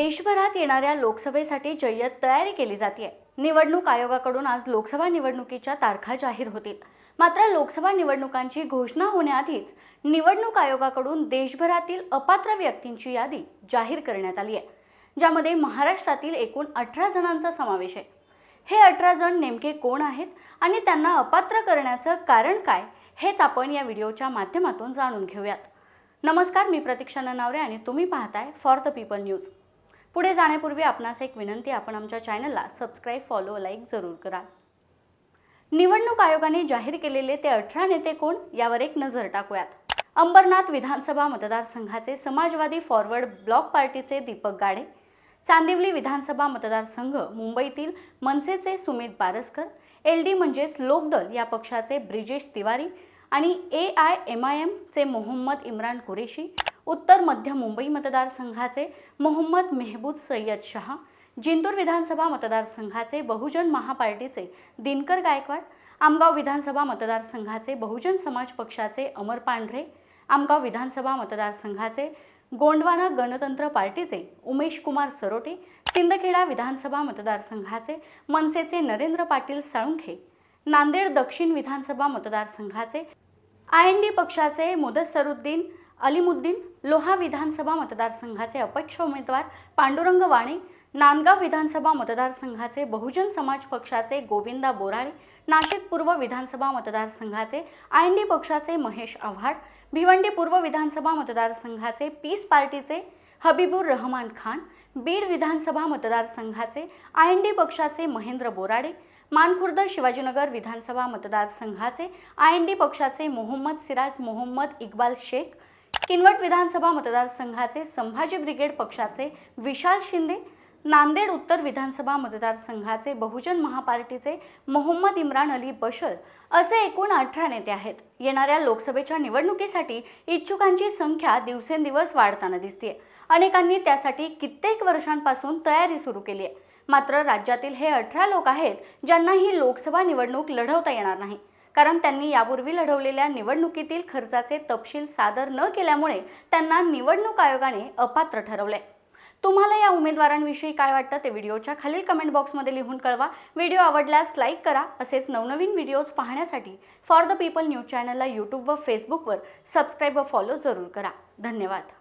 देशभरात येणाऱ्या लोकसभेसाठी जय्यत तयारी केली जाते निवडणूक आयोगाकडून आज लोकसभा निवडणुकीच्या तारखा जाहीर होतील. मात्र लोकसभा निवडणुकांची घोषणा होण्याआधीच निवडणूक आयोगाकडून देशभरातील अपात्र व्यक्तींची यादी जाहीर करण्यात आली आहे ज्यामध्ये महाराष्ट्रातील एकूण अठरा जणांचा समावेश आहे. हे अठरा जण नेमके कोण आहेत आणि त्यांना अपात्र करण्याचं कारण काय हेच आपण या व्हिडिओच्या माध्यमातून जाणून घेऊयात. नमस्कार मी प्रतीक्षा ननावरे आणि तुम्ही पाहताय फॉर द पीपल न्यूज पुढे जाण्यापूर्वी आपणास एक विनंती आपण आमच्या चॅनलला सबस्क्राईब फॉलो लाईक जरूर करा. निवडणूक आयोगाने जाहीर केलेले ते अठरा नेते कोण यावर एक नजर टाकूयात. अंबरनाथ विधानसभा मतदारसंघाचे समाजवादी फॉरवर्ड ब्लॉक पार्टीचे दीपक गाडे चांदिवली विधानसभा मतदारसंघ मुंबईतील मनसेचे सुमित बारसकर एल डी म्हणजेच लोकदल या पक्षाचे ब्रिजेश तिवारी आणि ए आय एम आय एमचे मोहम्मद इम्रान कुरेशी उत्तर मध्य मुंबई मतदारसंघाचे मोहम्मद मेहबूद सय्यद शहा जिंतूर विधानसभा मतदारसंघाचे बहुजन महापार्टीचे दिनकर गायकवाड आमगाव विधानसभा मतदारसंघाचे बहुजन समाज पक्षाचे अमर पांढरे आमगाव विधानसभा मतदारसंघाचे गोंडवाना गणतंत्र पार्टीचे उमेश कुमार सरोटे सिंदखेडा विधानसभा मतदारसंघाचे मनसेचे नरेंद्र पाटील साळुंखे नांदेड दक्षिण विधानसभा मतदारसंघाचे आय एन डी पक्षाचे मुदस्सरुद्दीन अलिमुद्दीन लोहा विधानसभा मतदारसंघाचे अपक्ष उमेदवार पांडुरंग वाणे नांदगाव विधानसभा मतदारसंघाचे बहुजन समाज पक्षाचे गोविंदा बोराळे नाशिक पूर्व विधानसभा मतदारसंघाचे आय एन डी पक्षाचे महेश आव्हाड भिवंडी पूर्व विधानसभा मतदारसंघाचे पीस पार्टीचे हबीबुर रहमान खान बीड विधानसभा मतदारसंघाचे आय एन डी पक्षाचे महेंद्र बोराडे मानखुर्द शिवाजीनगर विधानसभा मतदारसंघाचे आय एन डी पक्षाचे मोहम्मद सिराज मोहम्मद इक्बाल शेख किनवट विधानसभा मतदारसंघाचे संभाजी ब्रिगेड पक्षाचे विशाल शिंदे नांदेड उत्तर विधानसभा मतदारसंघाचे बहुजन महापार्टीचे मोहम्मद इम्रान अली बशर असे एकूण अठरा नेते आहेत. येणाऱ्या लोकसभेच्या निवडणुकीसाठी इच्छुकांची संख्या दिवसेंदिवस वाढताना दिसते अनेकांनी त्यासाठी कित्येक वर्षांपासून तयारी सुरू केली आहे मात्र राज्यातील हे अठरा लोक आहेत ज्यांना ही लोकसभा निवडणूक लढवता येणार नाही. कारण त्यांनी यापूर्वी लढवलेल्या निवडणुकीतील खर्चाचे तपशील सादर न केल्यामुळे त्यांना निवडणूक आयोगाने अपात्र ठरवले. तुम्हाला या उमेदवारांविषयी काय वाटतं ते व्हिडिओच्या खालील कमेंट बॉक्समध्ये लिहून कळवा. व्हिडिओ आवडल्यास लाईक करा. असेच नवनवीन व्हिडिओज पाहण्यासाठी फॉर द पीपल न्यूज चॅनलला यूट्यूब व फेसबुकवर सबस्क्राईब व फॉलो जरूर करा. धन्यवाद.